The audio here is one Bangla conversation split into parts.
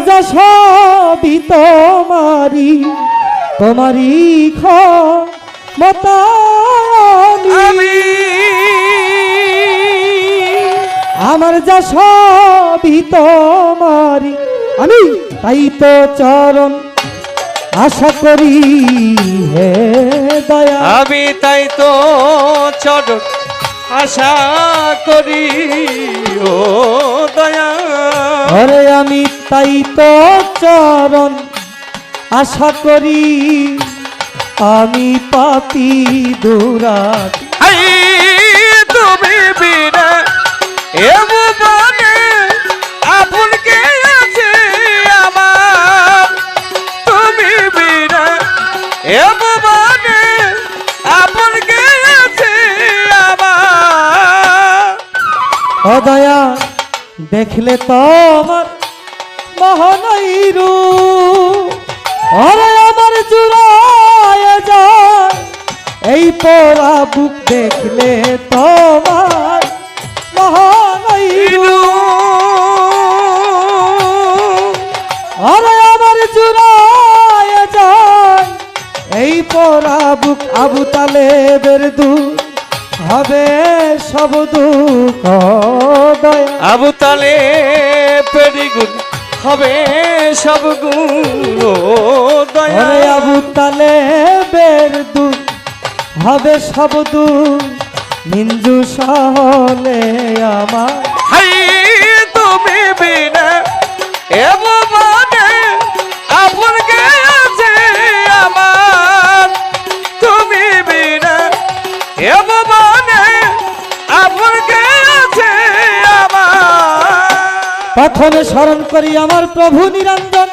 যা সবই তোমারি তোমারি ক্ষমতানি আমি। আমার যা সবই তোমারি আমি তাই তো চরণ আশা করি হে দয়া আমি তাই তো চরণ আশা করি ও দয়া ঘরে আমি তাই তো চরণ আশা করি আমি পাতি দুরাত তুমি বিনা এ ভুবনে আপন কে আছে আমার। তুমি বিনা এ ভুবনে আপন কে আছে আমার। অদয়া দেখলে তোমার মহানৈরু। অরে আমার জুড়ায় যায়। এই পোড়া বুক দেখলে তোমার মহানৈরু। আরে আমার জুড়ায় যায়। এই পোড়া বুক আবু তালেবের দূর হবে সব দুঃখ আবু তালে পেরিগুন হবে সব গুণ দয়া। আরে আবু তালেবের দূর হবে সব দুধ নিন্দু সহলে আমার। হাই তুমি বিনা এ ভুবনে প্রথমে স্মরণ করি আমার প্রভু নিরঞ্জন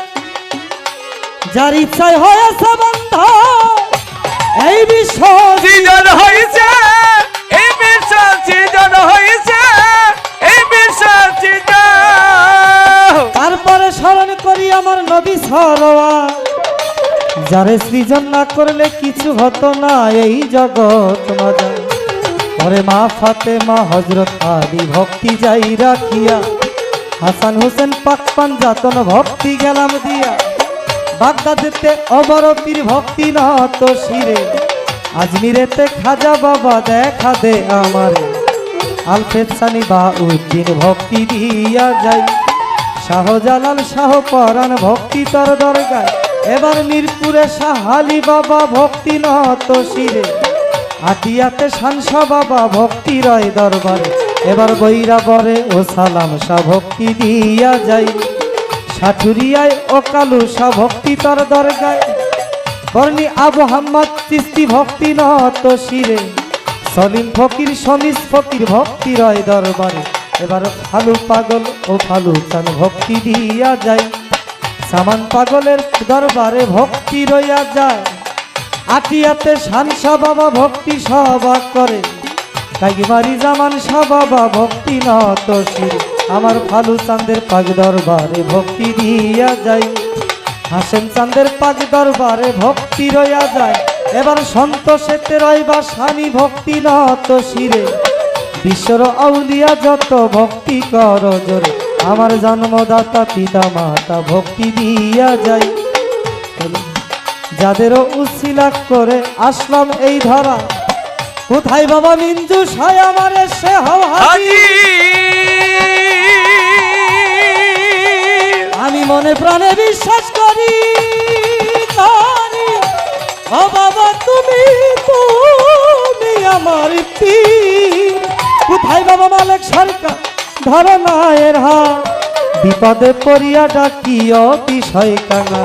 যার ইচ্ছায় হয়েছে বন্ধ। এই বিশ্ব সৃজন হয়েছে এই বিশ্ব সৃজন হয়েছে এই বিশ্ব সৃজন। তারপরে স্মরণ করি আমার নবী সরোয়া যারে সৃজন না করলে কিছু হতো না এই জগৎ মজা পরে মা ফাতে মা হজরত আলী ভক্তি যাই রাখিয়া হাসান হোসেন পাকপান যাতন ভক্তি গেলাম দিয়া। বাগদাদেতে অবরতির ভক্তি নত শিরে। আজমিরেতে খাজা বাবা দেখা দে আমারে। আলফেদ সানি বা উদ্দিন ভক্তি দিয়া যাই। শাহজালাল শাহ পরাণ ভক্তি তর দরগায়। এবার মিরপুরে শাহালি বাবা ভক্তি নত শিরে। আটিয়াতে শানসা বাবা ভক্তি রয় দরবারে। এবার বৈরা বরে, ও সালাম শাহ ভক্তি দিয়া যাই। সাঠুরিয়ায় ও কালু শাহ ভক্তি তর দরগায়। বর্ণি আবু হাম্মদ চিস্তি ভক্তি নত শিরে। সলিম ফকির, সমিস ফকির, ভক্তি রয় দরবারে। এবার ফালু পাগল, ও ফালু, চান ভক্তি দিয়া যায় সামান পাগলের দরবারে ভক্তি রইয়া যায়। আটিয়াতে শানসা বাবা ভক্তি সভা করে। কাইমারি জামান শাহ বাবা ভক্তি নত শির। আমার ফালু চাঁদের পাগ দরবারে ভক্তি দিয়া যায় হাসেন চাঁদের পাগ দরবারে ভক্তি রয়া যায়। এবার সন্তোষেতে রইবা স্বামী ভক্তি নত শিরে। বিশ্বর আউলিয়া যত ভক্তি কর জোরে। আমার জন্মদাতা পিতা মাতা ভক্তি দিয়া যায় যাদেরও উশিলা করে আসলাম এই ধরা। কোথায় বাবা মিঞ্জু সায় আমারে সে। হাজি আমি মনে প্রাণে বিশ্বাস করি ও বাবা তুমি তুমি আমার পীর। কোথায় বাবা মালিক সরকার ধরো না এর হাত বিপদে পড়িয়া ডাকিও বিষয় কাঙা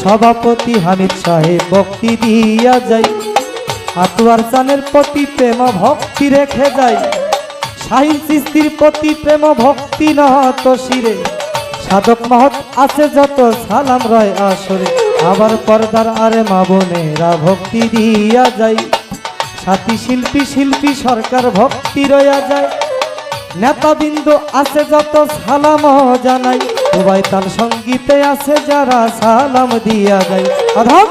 সভাপতি হামিদ সাহেব ভক্তি দিয়া যাই। আতুয়ার চানের প্রতি প্রেম ভক্তি রেখে যাই। শাহিন সৃষ্টির প্রতি প্রেম ভক্তি নহত শিরে। সাধক মহৎ আছে যত, সালাম রয় আসরে। আবার পর্দার আরে মা বোনেরা ভক্তি দিয়া যায় সাথী শিল্পী শিল্পী সরকার ভক্তি রয়া যায়। নেতাবিন্দু আছে যত, সালাম জানাই। সবাই তার সঙ্গীতে আছে যারা সালাম দিয়া যায় অধম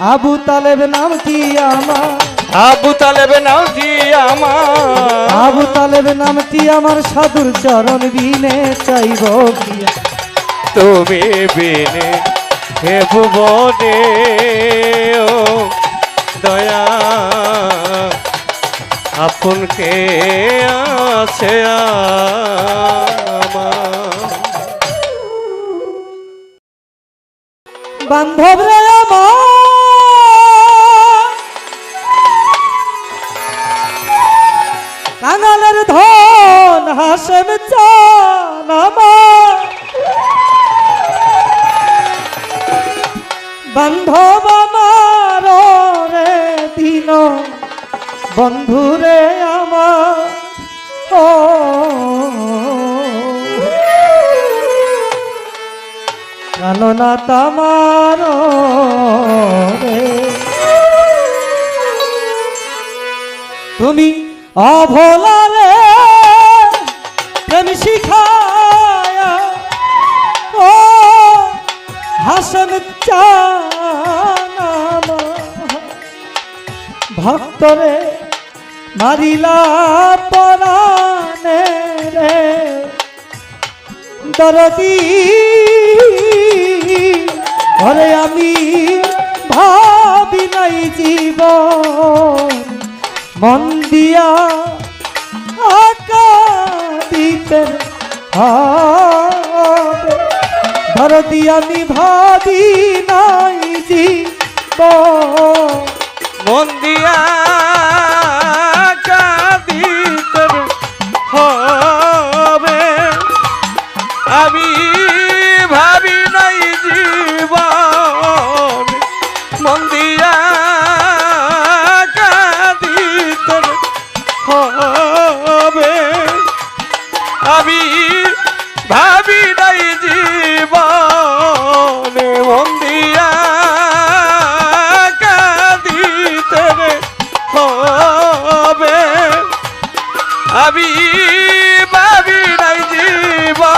আবু তালেব নাম কি আমার? আবু তালেবে দি আমার? আবু তালেব নামটি আমার? সাধুর চরণ বিনে চাইব কি? তুমি বিনে হে ভুবনে ও দয়া। আপন কে আছে বান্ধব রে আমার কাঙালের ধন, হাসেম চান আমার। বান্ধব আমার রে দিন, বন্ধু রে আমার। ও। কাননা তামার রে। তুমি অভোলা রে প্রেম শিখায়। ও হাসন চানাম। ভক্তরে মারিলা পরাণে রে। দরদি, ঘরে আমি ভাবি নাই জীব মন দিয়া আকা দিতে হবে দরদি আমি ভাবি নাই হবে। আমি ভাবি নাই জীবনে।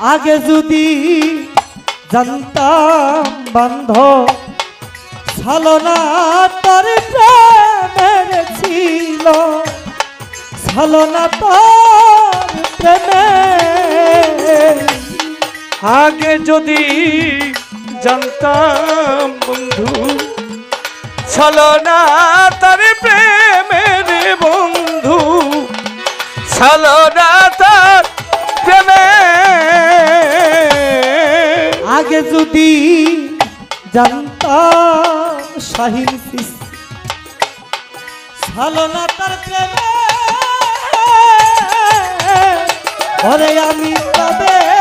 আগে যদি জানতাম বান্ধ ছলনা তোর প্রেমের ছিল। ছলনা তোর প্রেমে। আগে যদি জানতাম, বন্ধু। ছলনা তার প্রেমের বন্ধু। ছলনা তার প্রেমে। আগে যদি জানতাম, শাহিন ছলনা তার প্রেমে। আমি কিয়া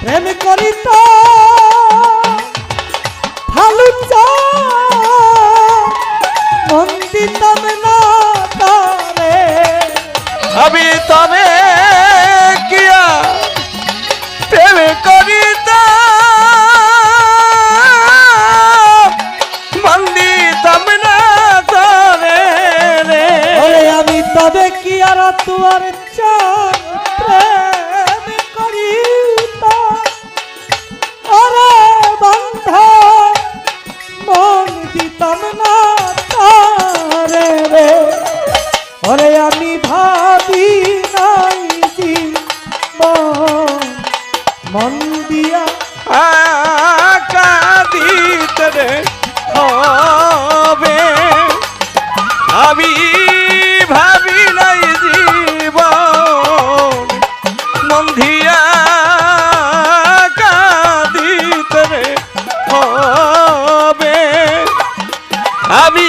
প্রেম করিত ভালু মন দিতাম না তারে। আমি তবে কিয়া প্রেম করিত মন্দিতাম না তরে আমি তবে কি আর তুয়ার মন দিয়া কাঁদিতে হবে আমি ভাবি নাই জীবন মন্ধিয়া কাঁদিতে রে। হবে আমি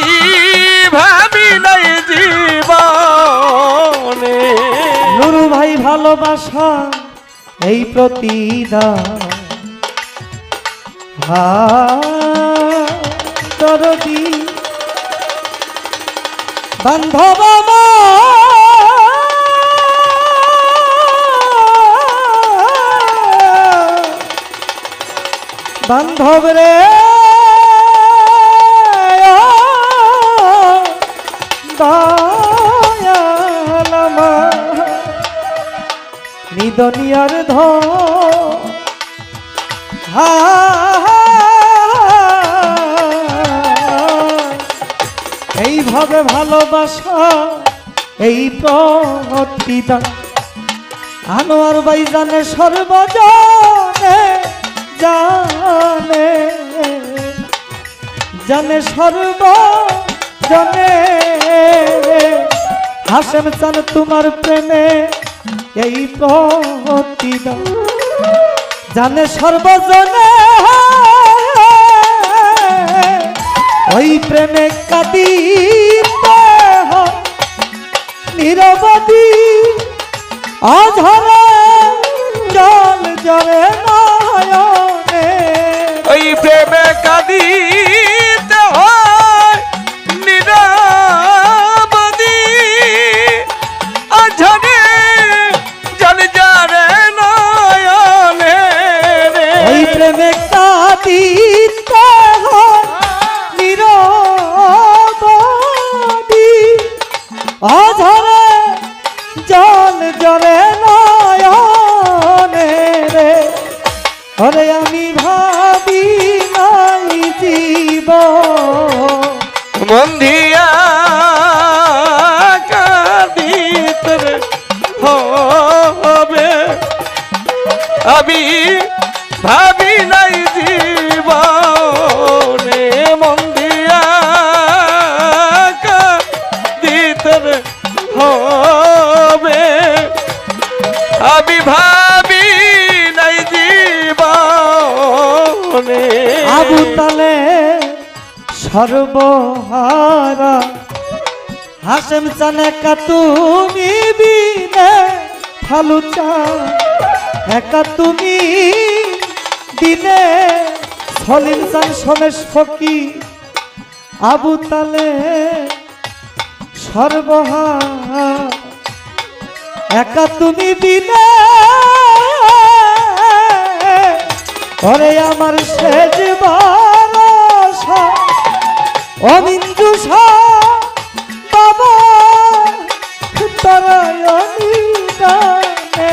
ভাবি নাই জীবনে। নুরু ভাই ভালোবাসা এই প্রতিদান হা দরদি। বান্ধব। বান্ধব রে। নিদনিয়ার ধ। এইভাবে ভালোবাসা, এই প্রতিদান আনোয়ার বাই জানে সর্বজনে জানে। জানে সর্বজনে। হাসেম চান তোমার প্রেমে এই প্রতিদান জানে সর্বজনে ওই প্রেমে কাদি নিরবধি আধারে জল জলে নয়নে জল নয়নে রে। ওরে আমি ভাবি নাই জীবন। মন্দিয়া কাঁদিতে রে, হবে। আমি ভাবি নাই জীবনে তালে সর্বহারা। হাসেম চানে তুমি বিনে ফালু একা তুমি দিনে সলিম চান সমেশ ফকি আবু তালে সর্বহারা। একা তুমি দিনে ওরে আমার শেষ বারসা অবিন্দু বাবা তারায়ণী গানে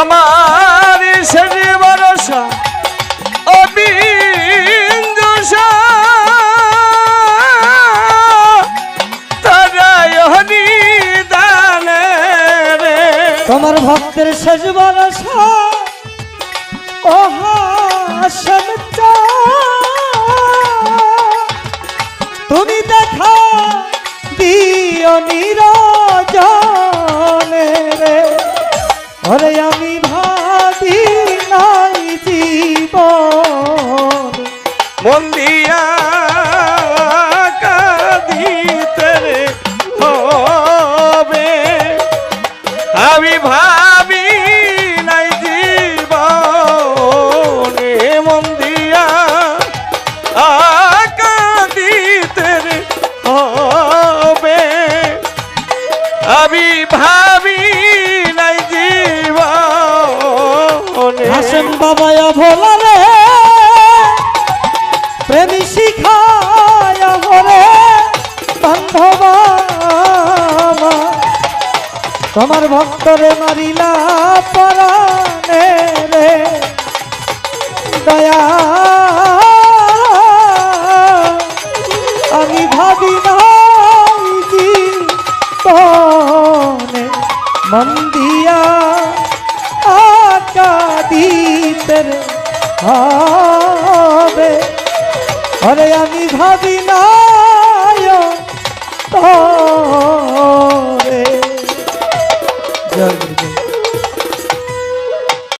আমার শনি ভরসা অবিন্দুষা তারায়ণী দানে তোমার ভক্তের শেষ বারসা হাসন তুমি দেখা দিও নিরজনে আমি ভাবি নাই জীবনে। হাসেম বাবায়া ভোলা রে, প্রেমী শিখায় হরে বান্ধবা তোমার ভক্তরে মারিলা পরাণে রে, দয়া দিতে রে হবে আরে আমি ভাবি নাই